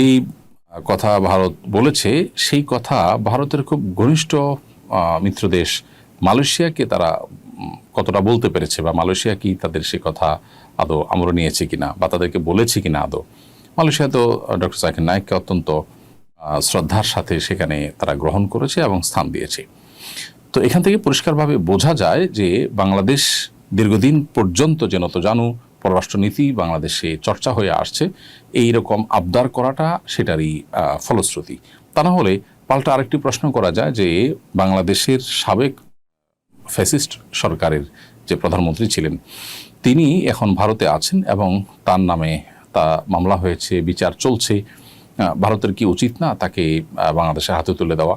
এই কথা ভারত বলেছে, সেই কথা ভারতের খুব ঘনিষ্ঠ মিত্র দেশ মালয়েশিয়াকে তারা কতটা বলতে পেরেছে বা মালয়েশিয়া কি তাদের সে কথা আদৌ আমল নিয়েছে কিনা বা তাদেরকে বলেছে কিনা আদৌ? মালয়েশিয়া তো ডক্টর জাকির নায়ককে অত্যন্ত শ্রদ্ধার সাথে সেখানে তারা গ্রহণ করেছে এবং স্থান দিয়েছে। তো এখান থেকে পরিষ্কারভাবে বোঝা যায় যে বাংলাদেশ দীর্ঘদিন পর্যন্ত যে নত জানু পররাষ্ট্রনীতি বাংলাদেশে চর্চা হয়ে আসছে এই রকম আবদার করাটা সেটারই ফলশ্রুতি। তা না হলে পাল্টা আরেকটি প্রশ্ন করা যায় যে বাংলাদেশের সাবেক ফ্যাসিস্ট সরকারের যে প্রধানমন্ত্রী ছিলেন তিনি এখন ভারতে আছেন এবং তার নামে তা মামলা হয়েছে বিচার চলছে। ভারতের কি উচিত না তাকে আহ, বাংলাদেশের হাতে তুলে দেওয়া?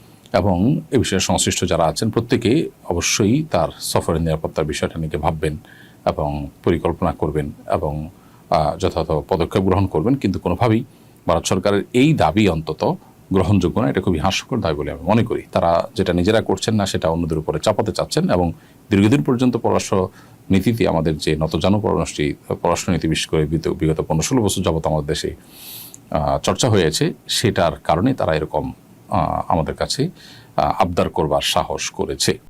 এবং এ বিষয়ে সংশ্লিষ্ট যারা আছেন প্রত্যেকে অবশ্যই তার সফরের নিরাপত্তার বিষয়টা নিয়ে ভাববেন এবং পরিকল্পনা করবেন এবং যথাযথ পদক্ষেপ গ্রহণ করবেন। কিন্তু কোনোভাবেই ভারত সরকারের এই দাবি অন্তত গ্রহণযোগ্য না। এটা খুবই হাস্যকর দাবি বলে আমি মনে করি। তারা যেটা নিজেরা করছেন না, সেটা অন্যদের উপরে চাপাতে চাচ্ছেন এবং দীর্ঘদিন পর্যন্ত পররাষ্ট্র নীতিতে আমাদের যে নতজানু পররাষ্ট্র নীতি, বিশেষ করে বিগত- পনেরো ষোলো বছর যাবত আমাদের দেশে চর্চা হয়েছে, সেটার কারণে তারা এরকম আমাদের কাছে আবদার করবার সাহস করেছে।